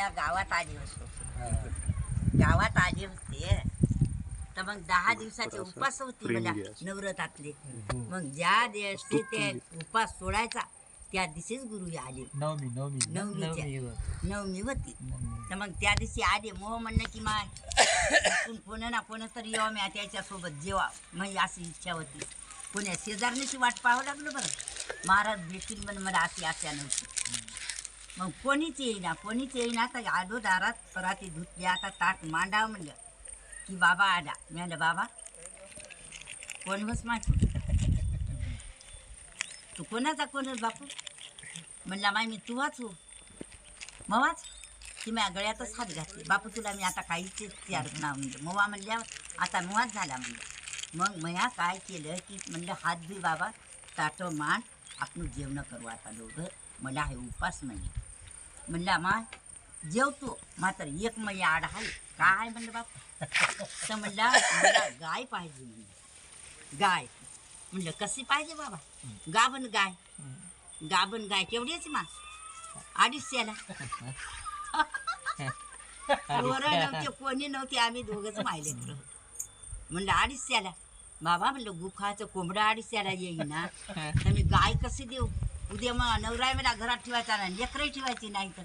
आपल्या गावात आले होते. गावात आले होते. तर मग दहा दिवसाचे उपास होते मला नवरतातले. मग ज्या दिवशी ते उपास सोडायचा त्या दिवशीच गुरु आले. नवमी नवमी नवमीच्या. नवमी होती. तर मग त्या दिवशी आले. मोह म्हणणं की माय इथून कोण ना कोण तरी यावं मी त्याच्यासोबत जेवा मग अशी इच्छा होती. पुण्या शेजारणीची वाट पाहावं लागलं बरं. महाराज भेटतील म्हण मला अशी आशा नव्हती. मग कोणीच येईना कोणीच येईना तर आलो दारात पराती धुतली आता ताट मांडावं म्हणलं. की बाबा आडा मी म्हणलं बाबा कोण बस माझी तू कोणाचा कोणच बापू? म्हणला माय मी तू हो. मवाच? की मी गळ्यातच हात घातली. बापू तुला मी आता काहीच तयार नाव म्हणलं. मवा म्हणल्या आता मुवाच झाला म्हणलं. मग मया काय केलं की म्हणलं हात धुई बाबा ताटं मान आपण जेवणं करू आता दोघं. मला हे उपास म्हणले म्हणला मा जेवतो मात्र एक मै आड आहे काय? म्हणलं बापू. तर म्हणला मला गाय पाहिजे म्हणलं. गाय? म्हणलं कशी पाहिजे बाबा? गाभण गाय. गाभण गाय केवढीच मा? अडीचशेला पोरं नव्हते कोणी नव्हते आम्ही दोघंच माहिले म्हणलं अडीचशेला बाबा म्हणलं गुखाचं कोंबडं अडीचशेला येईल ना. तर मी गाय कशी देऊ? उद्या मग नवराय मला घरात ठेवायचा ना लेकरही ठेवायची नाही तर.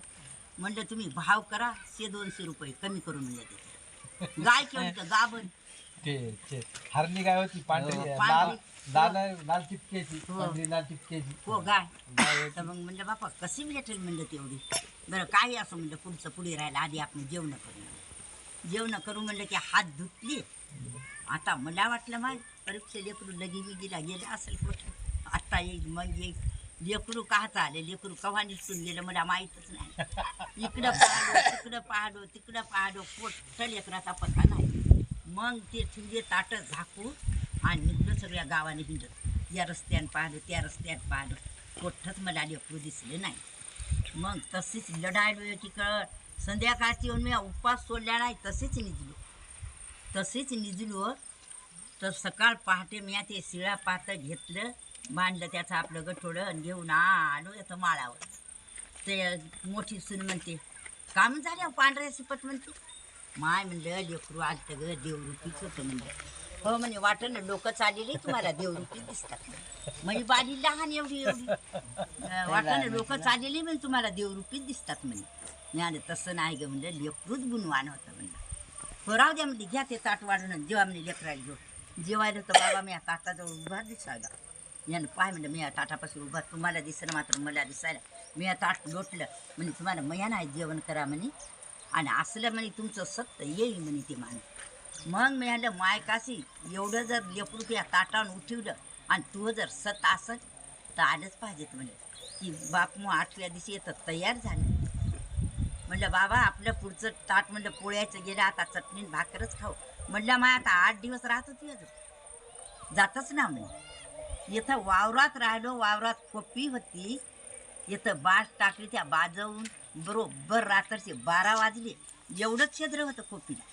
म्हणलं तुम्ही भाव करा शे दोनशे रुपये कमी करून देते गाय केवढी तर गाभण. ते ते हरणी गाय होती पांढरी हो, लाल पांढरी. लाल लाल टिपक्याची हो. पांढरी लाल टिपक्याची हो गाय. गाय होती. तर मग म्हणलं बापा कशी भेटेल? म्हणलं तेवढी. बरं काही असं म्हणलं पुढचं पुढे राहिलं आधी आपण जेवण करू. जेवण करू म्हणलं की हात धुतली. आता मला वाटलं माय परीक्षा लेकरू लगी बिगीला गेलं असेल कुठं? आता येईल मग येईल. लेकरू काहता आले लेकरू कव्हा निसटून गेलं? मला माहीतच नाही. इकडं पाहलो तिकडं पाहलो तिकडं पाहलो पोट्ट लेकराचा पत्ता नाही. मग ते ठिंगे ताटं झाकू आणि निघलं सगळ्या गावाने हिंडत. या रस्त्यानं पाहिलं त्या रस्त्यात पाहिलं कोठंच मला लेकरू दिसले नाही. मग तशीच लढायलो एकीकडं संध्याकाळची येऊन मी उपवास सोडल्या नाही तसेच निजलो. तसेच निजलो. तर सकाळ पहाटे मी ते शिळा पातळ घेतलं. बांधलं त्याचं आपलं गठोडं आणि घेऊन आलो येतं माळावर. ते मोठी सून म्हणते काम झालं पांढऱ्या सिपट म्हणते. माय म्हणलं लेकरू आज तर ग देवरूपीच होतं म्हणलं. हो म्हणे वाटण ना लोक चाललेली तुम्हाला देवरूपी दिसतात. म्हणजे बाली लहान एवढी एवढी. अं, वाटण लोक चाललेली म्हणजे तुम्हाला देवरूपीच दिसतात म्हणे. आलं तसं नाही ग म्हणलं लेकरूच गुणवान होतं म्हणलं. हो राहू द्या म्हणजे घ्या ते ताट वाढून जेव्हा म्हणे लेकराला घेऊ जेवायला तर बाबा मी आता ताटाजवळ उभा दिसायला. यानं पाय म्हणलं मी या ताटापासून उभा तुम्हाला दिसलं मात्र मला दिसायला. मी या ताट लोटलं. म्हणे तुम्हाला मया नाही जेवण करा म्हणे. आणि असलं म्हणे तुमचं सत्य येईल म्हणे ते मान मग मी आलं मायकाशी एवढं जर लेकरू त्या ताटावर उठवलं आणि तू जर सत असत तर आलंच पाहिजेत म्हणे. की बाप मग आठव्या दिवशी येतं तयार झालं. म्हणलं बाबा आपलं पुढचं ताट म्हणलं पोळ्याचं गेलं आता चटणीन भाकरच खाऊ. म्हणलं मा आता आठ दिवस राहत होती अजून. जातच ना म्हणे. इथं वावरात राहिलो वावरात कोपी होती. इथं बाज टाकली त्या बाजवून बरोबर रात्रचे बारा वाजले. एवढं छिद्र होतं कोपीला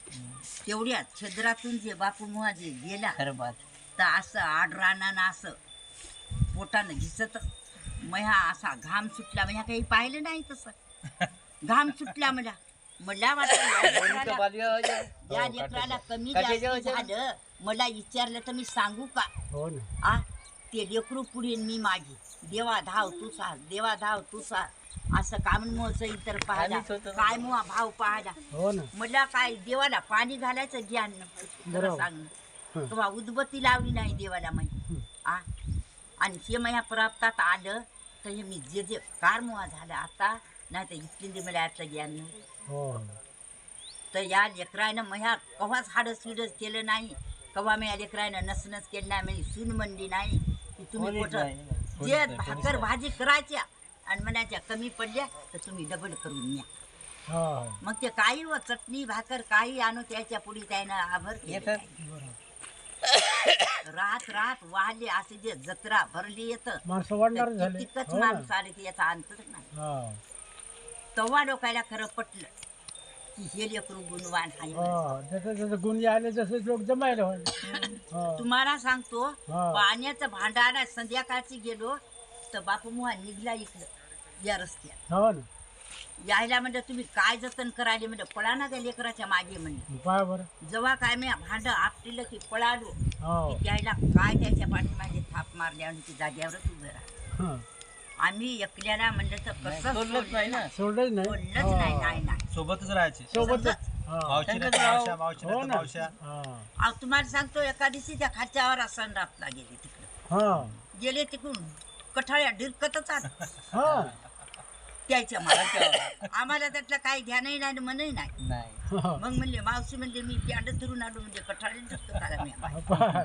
तेवढ्या छिद्रातून जे बापू मुहा जे गेला खरं बात. तर असं आडरानानं असं पोटानं घिसत मह्या असा घाम सुटला. म्हणजे काही पाहिलं नाही तसं. घाम सुटला मला. मला वाटलं या लेकराला- या लेकराला कमी जास्त झालं. मला विचारलं तर मी सांगू का? हो ना. आ? ते लेकरू पुढे मी माझी देवा धाव तू सा देवा धाव तू सा. असं काम मोच इतर पाहायला. काय मुआ भाव पाहायला हो ना. मला काय देवाला पाणी घालायचं ज्ञान. खरं बरोबर. सांगणं. तेव्हा उदबत्ती लावली नाही देवाला माहिती. आ? आणि हे माझ्या प्राप्तात आलं तर हे मी जे जे कार मुआ झालं आता नाही तर इथली मला यातलं ज्ञान नव्हतं हो. तर या लेकरानं माझ्या कव्हाच हाडस फिडस केलं नाही. कव्हा मी या लेकरानं नसनच केलं नाही म्हणजे सून म्हणली नाही. की तुम्ही जे भाकर भाजी करायच्या आणि म्हणायच्या कमी पडल्या तर तुम्ही डबल करून न्या. मग ते काही व चटणी भाकर काही आणू त्याच्या पुढे त्यानं आभर केलं. रात रात वाहले असे जे जत्रा भरली येतं माणसं वाढणार झाले. तितकंच हो ना. माणूस आले की याचा अंतच नाही. हो. तेव्हा लोकायला खरं पटलं. की हे लेकरू गुणवान आहे म्हणून. हो जसं जसं गुन्हे आले तसे लोक जमायला होईल. हो. तुम्हाला सांगतो हा. पाण्याचं भांडारा संध्याकाळची गेलो तर बापू मुहा निघला इकडं या रस्त्यात. हो ना. यायला म्हणजे तुम्ही काय जतन करायले? म्हणजे पळा ना त्या लेकराच्या मागे म्हणजे पाय बरं. जेव्हा काय मी भांड आपटीलं की पळालो हो. की त्याला काय त्याच्या पाठीमागे थाप मारल्या आणि ती जागेवरच उभं राहा हं. आम्ही एकल्याला म्हणलं तर कसं सोडलंच नाही ना. सोडलंच नाही? नाही नाही नाही. सोबतच राहायचे. सोबतच. हा. मावशी नाही तर मावश्या मावशी हो नाही तर ना. मावश्या. हा. अहो तुम्हाला सांगतो एका दिवशी त्या खाच्यावर असं रातला गेले तिकडे. हा. गेले तिकडून. कठाळ्या डिरकतच आत हा. त्याच्या मला आम्हाला त्यातलं काही ध्यानही नाही आणि मनही नाही. नाही. हा. मग म्हणले मावशी म्हणले मी प्यांड धरून आलो म्हणजे कठाळी डिरकत आला मी आम्हाला.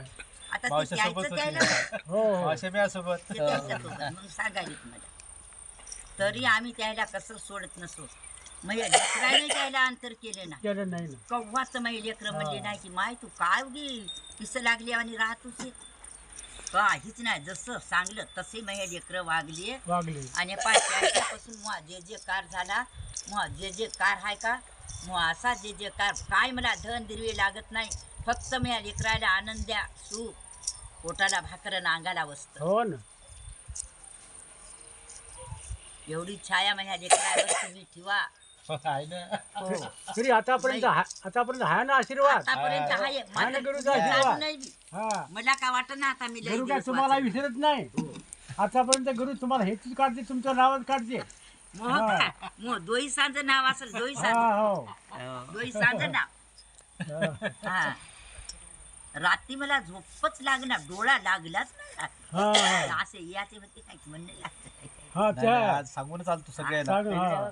आता ते द्यायचं त्याला? हो हो. मावश्या मी सोबत ते त्याच्यासोबत मग सांगायला मला तरी आम्ही त्याला कसं सोडत नसो मग या लेकराने त्याला अंतर केलं ना. केलं नाही ना. कव्वाच माई लेकरं म्हणले नाही की माय तू काय उगी पिसं लागली आणि राहतोस काहीच नाही. जसं सांगलं तसे माझ्या लेकरं वागले. वागले. आणि पासून मुआ जे जे कार झाला मुआ जे जे कार आहे का मुआ असा जे जे कार काय मला धन दिरवे लागत नाही. फक्त मी या लेकराला आनंद द्या सुख. पोटाला भाकर अंगाला वस्त हो ना. एवढी छाया माझ्या लेकरावर तुम्ही ठेवा. आहे ना. तरी आतापर्यंत हा- आतापर्यंत ना आशीर्वाद? आतापर्यंत गरुडा ठेवा. हा. मला काय वाटत ना आता मी लई गुरु काय दिवस तुम्हाला वाचेन. विसरत नाही? आतापर्यंत गुरु तुम्हाला हेच काढते तुमचं नावच काढते. मोह काय? मोह दोई सांज नाव असेल दोई हा सांज. हो दोई सांज नाव. हा. रात्री मला झोपच लागणार डोळा लागलाच नाही. हा. असे याचे होते काय म्हणणं लागतं हा नाही, नाही, त्या आज सांगूनच सगळ्याला सांग हा.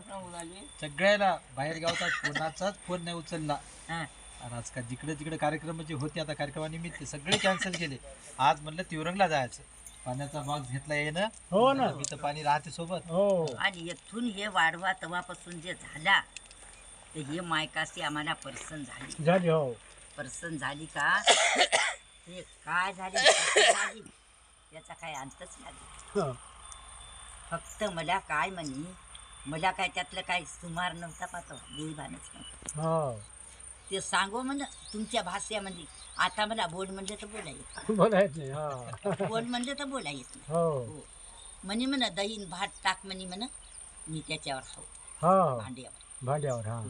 सगळ्याला बाहेर गावचा कोणाचाच फोन नाही उचलला. हा. आणि आज का जिकडे तिकडे कार्यक्रम जे होते आता कार्यक्रमानिमित्त सगळे कॅन्सल केले. आज म्हणलं तिवरंगला जायचं. पाण्याचा बॉक्स घेतला येणं हो ना. मी तर पाणी राहते सोबत. हो. आणि इथून हे वाढवा तेव्हापासून जे झाला ते हे मायकाशी आम्हाला पर्सन झाली. झाली हो. पर्सन झाली का? ते काय झाली? याचा काय अंतच नाही. हा. फक्त मला काय म्हणे? मला काय त्यातलं काही सुमार नव्हता पाहतो नव्हतं हो. ते सांगो म्हण तुमच्या भाषेमध्ये आता मला बोल म्हणलं तर बोला येत बोलायच नाही हा. बोल म्हणलं तर बोला येत नाही. हो. हो. म्हणे म्हण दहीन भात टाक म्हणे म्हण मी त्याच्यावर हाव हो. भांड्यावर. भांड्यावर हा.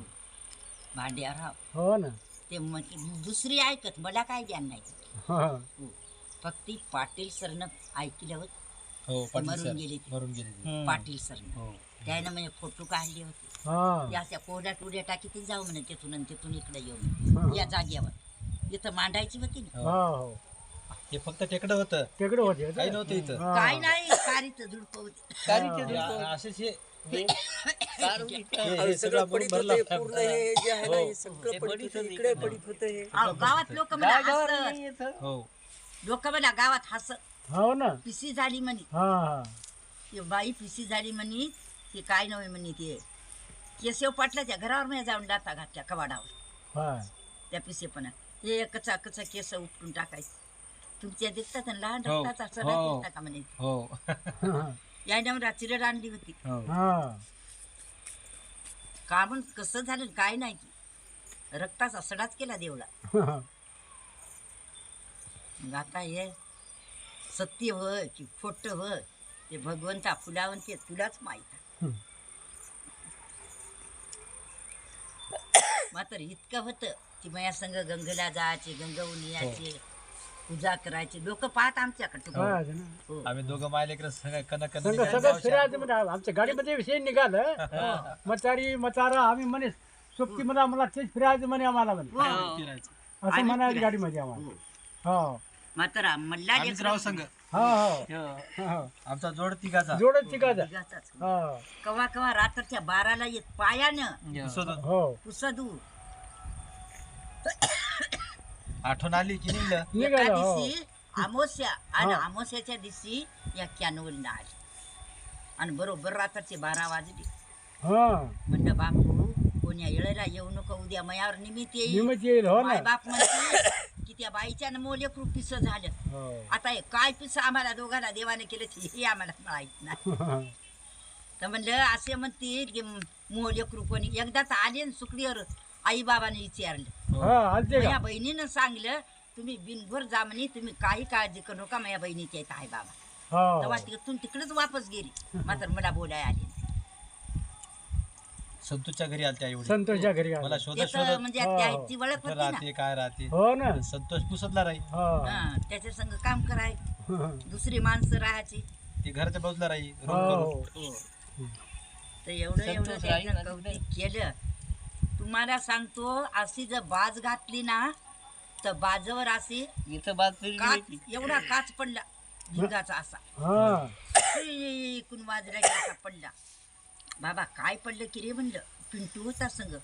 भांड्यावर हाव हो ना. ते म्हण दुसरी ऐकत मला काय ज्ञान नाही. हा. फक्त ती पाटील सरनं ऐकलं होत हो ते मरून गेले ते. मरून गेले ते. पाटील सरनं. हो. त्यानं म्हणजे फोटो काढले होते. हा. या अशा कोरड्या टुड्या टाकी ते जाऊ म्हणे तिथून आणि तिथून इकडे येऊ या जागेवर. इथं मांडायची होती ना. हो. हो फक्त टेकडं होतं. तिकडे होते काही नव्हतं इथं. हा. काय नाही कारीच झुडप होती. असेच हे. हे- हे सगळं म्हणून भरलं पूर्ण हे जे आहे ना हो. हे सगळं पडित होतं इकडे पडित होतं. हे अहो, गावात लोक हसत हो. लोक मला गावात हसत हो ना. पिसी झाली म्हणे. हा हा. ते बाई पिसी झाली म्हणे ते काय नव्हे म्हणे ते. केशव पाटलाच्या घरावर मी जाऊन डाता घातल्या कवाडावर. हा त्या पिसेपणा हे कचा कचा केस उपटून टाकायचं. तुमच्या दिसतात ना लहान हो. रक्ताचा हो. सडा दिसता का म्हणे? हो हा. याने चिरड आणली होती. हो. हा. का म्हणून कसं झालं? काय नाही. की रक्ताचा सडाच केला देवला हा. मग आता हे सत्य होय की खोट होय? ते भगवंता फुलावून ते तुलाच माहीत. हं. मात्र इतकं होतं की माझ्या संग गंगेला जायचे गंगवून यायचे. पूजा करायचे. लोक पाहत आमच्याकडे हा, असं ना. हो. आम्ही दोघं मायलेकर सगळं कन कन संग सगळं फिरायचं म्हणजे आमच्या गाडीमध्ये विषय निघालं. मचारी मचारा आम्ही म्हणे सोबती मला मला तेच फिरायचं म्हणे आम्हाला म्हणे. हो. असं आम्ही म्हणायचं फिरायचं. गाडीमध्ये आम्हाला. हो. हो. मल्ला संघ. हो हो. हो. आमचा जोड तिघाचा. लेकराचाच. हो. कवा कवा रात्रीच्या बाराला येत पायानं हो. पुसदू. आठवण आली की निघलं एका निघालं हो. दिवशी आणि हा. अमावस्याच्या दिवशी या कॅनोल आली आणि बरोबर रात्रीचे बारा वाजले. हा. म्हणलं बापू कोण्या येळेला येऊ नको उद्या मयावर निमित्त येईल. निमित्त येईल हो माय बाप म्हणते की त्या बाईच्या मोले खूप पिसं झालं. हो. आता हे काय पिसं आम्हाला दोघांना देवाने केलं ते हे आम्हाला माहीत नाही. तर म्हणलं असे म्हणतील की मोल कृपणी एकदाच आले ना सुकडीवर आई बाबाने विचारलं. हा आलते माझ्या बहिणीनं सांगलं तुम्ही बिनभर जा म्हणे तुम्ही काही काळजी करू नका माझ्या बहिणीच्या इथं आहे बाबा हो. तेव्हा तिथून तिकडेच वापस गेली. मात्र मला बोलाय आली नाही. संतोषच्या घरी आलते आई संतोषच्या घरी आले. मला त्याचं शोधत म्हणजे हो. ओळख कुठं होती ना. राहते काय राहते? हो ना. संतोष पुसतला राही हा. हा, त्याच्या संग काम कराय दुसरी माणसं राहायची. ती घराच्या बाजूला राही रूम हो. करून तर एवढं एवढं कौतिक केलं. तुम्हाला सांगतो अशी जर बाज घातली ना तर बाजवर अशी इथं काच. एवढा काच पडला झिंगाचा असा. हा. ऐकून वाजला की असा पडला. बाबा काय पडलं की रे म्हणलं? पिंटू होता संग.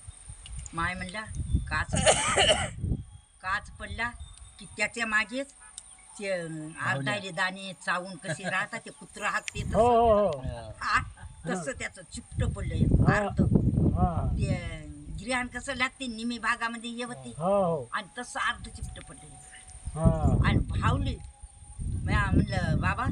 माय म्हणला काच पडला. काच पडला की त्याच्या मागेच ते अर्धायले दाणे चावून कसे राहतात ते कुत्र हाकते हो हो हो. हा, तसं त्याचं चिपट पडलं अर्ध हा. ते गिर्यान कसं लागते निमी भागामध्ये येवते हो हो. आणि तसं अर्ध चिपट पडलं हा. आणि भावली म्या म्हणलं बाबा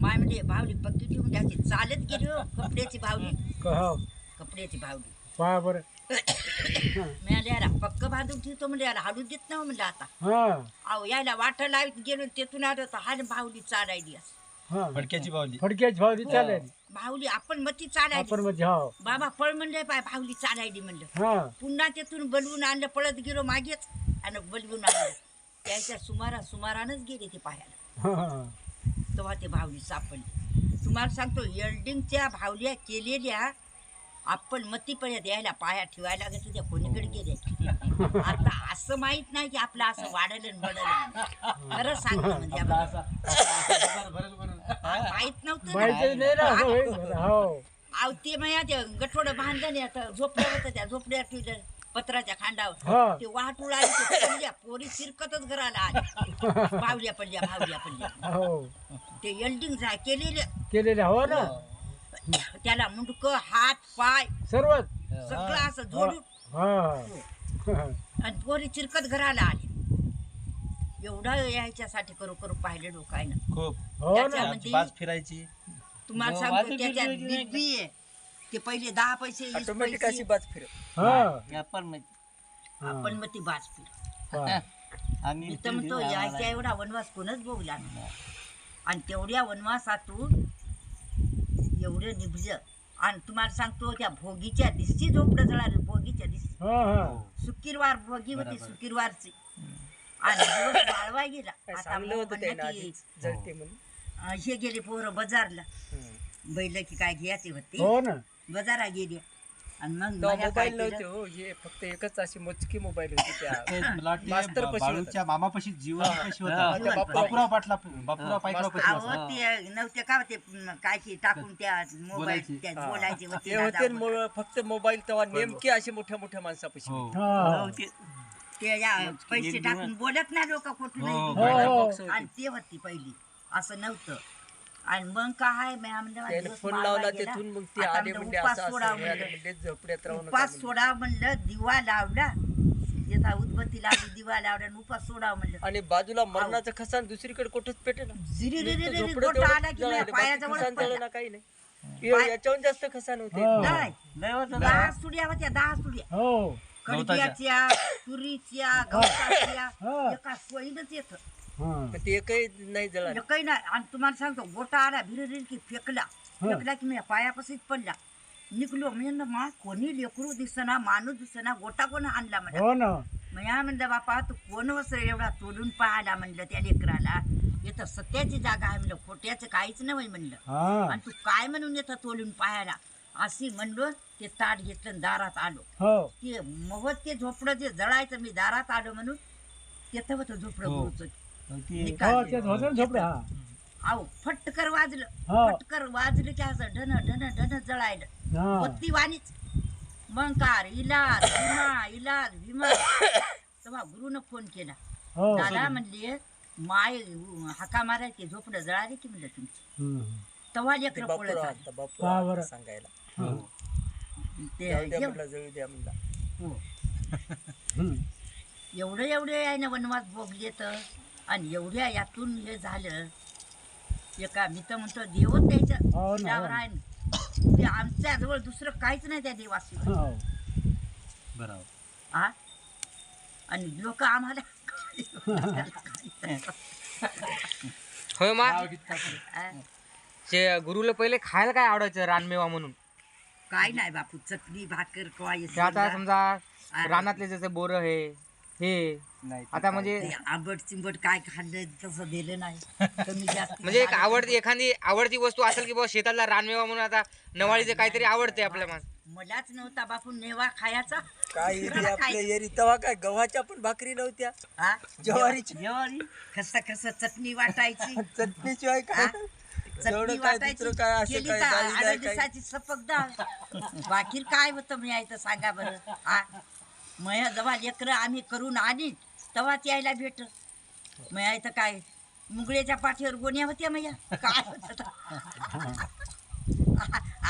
माय म्हणले भावली पक्की ठेवून द्यायची चालत गेली हो कपड्याची भावली. क- हो. कपड्याची भावली. पहा बरं. मी आले याला पक्क बांधून ठेवतो म्हणजे याला हाडू देत ना म्हणलं आता. हा. अहो यायला वाट लावित गेलो तेथून आलो तर हा भावली चालायली असं. हा. फडक्याची बावली. फडक्याची भावली चालेल भावली आपण मती चालायली. आपण म्हणजे हो. बाबा पळ म्हणले पाय भावली चालायली म्हणलं. हा. पुन्हा तेथून बलवून आणलं पळत गेलो मागेच आणि बलवून आणलं. त्याच्या सुमारा सुमारानच गेले ते पाहायला. हा. तेव्हा ते भावली सापडली. तुम्हाला सांगतो एल्डिंगच्या भावल्या केलेल्या आपण मतीपर्यंत यायला पाया ठेवायला लागत त्या कोणीकडे गेले? आता असं माहीत नाही की आपलं असं वाढलं बडलं खरं सांगतो म्हणजे. माहीत नव्हतं होईल. हो? ते माया ते गठोडं बांधलं नाही आता झोपलं होतं त्या झोपड्या ठेवलं पत्राच्या हा. खांडावर ते वाहतूळ आली ते पडल्या पोरी शिरकतच घराला आली. भावल्या पडल्या भावल्या पडल्या. हो. ते एल्डिंग जाय केलेलं. केलेले हो ना. त्याला मुंडक हात पाय सर्वच? सगळं असं जोडून. हा. आणि पोरी चिरकत घराला आली. एवढा यायच्यासाठी करू करू पाहिले डोकायनं खूप. हो ना. त्याच्यामध्ये बाज फिरायची. तुम्हाला हो, सांगतो त्याच्यात आहे. ते पहिले दहा पैसे वीस ऑटोमॅटिक अशी पैसे. बात फिरत हा. व्यापारमध्ये आपण मग ती बाज फिर पहा. आम्ही मी तर म्हणतो यायच्या एवढा वनवास कोणच बघला नाही आणि तेवढ्या वनवासातून एवढं निभलं आणि तुम्हाला सांगतो त्या भोगीच्या दिसची झोपडं जळालं भोगीच्या दिसची हा हा. शुक्रवार भोगी होती शुक्रवारची. आणि दिवस वाळवा गेला. आता सांगलं मग होतं म्हणलं त्यानं की, आधीच जळते म्हणून. अं, हे गेले पोरं बाजारला. बैल की काय घ्यायचे होते. हो ना. बाजारा गेले आणि मग तेव्हा मला काय मोबाईल नव्हते? हो हे फक्त एकच अशी मोजकी मोबाईल होती त्या मास्तर बा- पशी बाळूच्या मामापाशी जीवन कशी हा, होता त्या बापूराव- बापुराव पाटला बापुराव पायकराव मास्तर- पशी अहो होता. ते नव्हते का ते म, काय की टाकून त्या मोबाईल बोलायचे. त्या हा. बोलायचे होते ते ना होते दाबून. फक्त मोबाईल तेव्हा नेमके असे मोठ्या मोठ्या माणसापाशी हो होते. हा ते या पैसे टाकून बोलत ना लोक कुठून हो, हो, हो. होते. आणि ते होती पहिली असं नव्हतं आणि मग काय मी म्हणलं त्याने दिवस फोन लावला गेला. तिथून मग ते आता आले म्हणलं म्हणजे उपास असं. म्हणजे झोपड्यात. सोडा म्हणलं दिवा लावला उदबत्ती लावली दिवा लावला आणि उपास सोडावं म्हणलं आणि बाजूला मरणाचं खसान दुसरीकडे कुठेच पेटे ना जिरी गोटा आला की पायाजवळच खसान पडला. जळलं काही नाही हे याच्याहून जास्त खसान होते हा. नाही दहा सुड्या होत्या दहा सुड्या हो कडब्याच्या तुरीच्या गवताच्या हा. एका सोयीनच येत पण ते एकही नाही जळालं. काही नाही. आणि तुम्हाला सांगतो गोटा आला भिरभिर की फेकला. फेकला की मी पायापाशीच पडला. निघलो मी म्हणलं, मा कोणी लेकरू दिसना माणूस दिसना गोटा कोण आणला मला हो ना. मया म्हणलं बापा तू कोण वस्त्र एवढा तोडून पाहायला म्हणलं त्या लेकराला? इथं सत्याची जागा आहे म्हणलं खोट्याचं काहीच नाही म्हणलं. हा. आणि तू काय म्हणून येतं तोडून पाहायला अशी म्हणलो ते ताट घेतलं आणि दारात आलो. हो. ते मवत ते झोपडं जे जळायचं मी दारात आलो म्हणून तिथं होतं झोपडं हो. गुरुचं हो निकाल तेच होतं ना झोपडं हा. अहो फटकर वाजलं. हो. फटकर वाजलं की असं ढन ढन ढन जळायलं. हा. बत्ती वाणीच. मंकार इलाज विमा इलाज विमा. तेव्हा गुरुनं फोन केला. हो. दादा म्हणले माय हाका मारायचे झोपडं जळाले की म्हणलं तुमची? हम्म. तेव्हा लेकर पळत. सांगायला. हो. ते जाऊ द्या म्हणलं जळू द्या म्हणला हो. हम्म. एवढं एवढे आहे ना वनवास भोगले तर आणि एवढ्या यातून हे झालं. एका मी तर म्हणतो देवच त्याच्या हो त्यावर हो ना. आहे ना. ते आमच्या जवळ दुसरं काहीच नाही त्या देवाशिवाय. हो. बरोबर. हा आणि लोक आम्हाला होय मा. हा? ते गुरुला पहिले खायला काय आवडायचं रानमेवा म्हणून? काय नाही बापू चटणी भाकर कवा ते आता समजा रानातले जसे बोर आहे हे. नाही आता म्हणजे ते आंबट चिंबट काय खाल्लं तसं दिलं नाही. कमी जास्त म्हणजे एक आवडती एखादी आवडती वस्तू असेल की बाबा शेतातला रानमेवा म्हणून आता नवाळीचे काहीतरी आवडते आपल्या माणस मलाच नव्हता बापू नेवा खायचा. काय आपल्या? एरी तेव्हा काय गव्हाच्या पण भाकरी नव्हत्या? हा? ज्वारीची. ज्वारी कसं कसं चटणी वाटायची. चटणीशिवाय हा? चटणी एवढं काय वाटायची दुसरं काय असं केली काय तर डाळी आठ नाही काय दिवसाची सपक डाळ बाकी काय होतं मी यायचं सांगा बरं. हा? मया जेव्हा लेकरं आम्ही करून आणि तेव्हाच यायला भेट मया इथं काय मुगळ्याच्या पाठीवर गोण्या होत्या मया? काय होत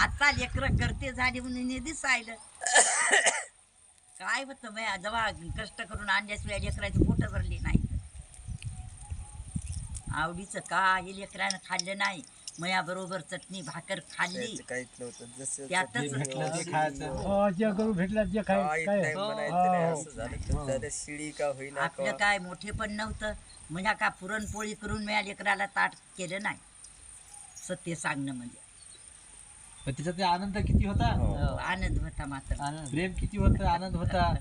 आता? लेकरं करते झाली म्हणून हे दिसायलं. काय होतं मया जेव्हा कष्ट करून आणल्याशिवाय लेकराची पोटं भरली नाही. आवडीचं काय लेकरानं खाल्लं नाही. मया बरोबर चटणी भाकर खाल्ली. त्याचं काहीच नव्हतं जसं त्यातच जे भेटलं ते खायचं. हो, जे करू भेटलं जे काय काय? काय नाही म्हणायचं नाही असं झालं तर झालं शिडी का होईना आपलं का काय मोठे पण नव्हतं. म्हणजे का पुरणपोळी करून मिळाली लेकराला ताट केलं नाही. सत्य सांगणं म्हणजे. पण त्याच्यात ते आनंद किती होता? हो, आनंद होता मात्र. प्रेम किती होत? आनंद होता.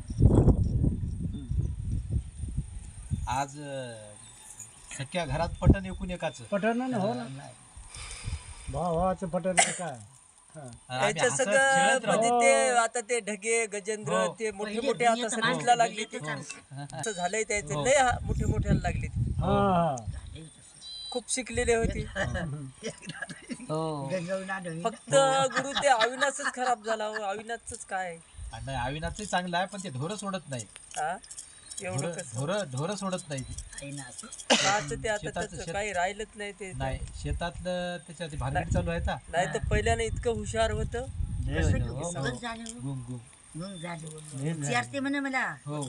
आज अं, सख्या घरात पटन एकूण एकाच. पटन ना हो ना. भावाचं पटन नाही काय? हा. त्याच्या सगळं म्हणजे ते आता ते ढगे गजेंद्र हो. ते मोठे मोठे आता माणसं लागले गेले ते असं झालंय त्याचे. लय हा- मोठे मोठ्याला लागले ते. हा हा. खूप शिकलेले होते. फक्त गुरु ते अविनाशच खराब झाला हो. अविनाशच काय? नाही अविनाशही चांगलं आहे पण ते ढोरं सोडत नाही. हा? एवढं ढोरं कसं? ढोरं ढोरं सोडत नाही ते. आता शेताचं त्याचं शेत- काही राहिलंच नाही ते. नाही शेतातलं त्याच्यात भानगड चालू आहे ना नाही तर पहिल्याने इतकं हुशार होतं. कसं गुंग हो. गुंग गुंग गुंग झालं विचारते म्हणे मला. हो.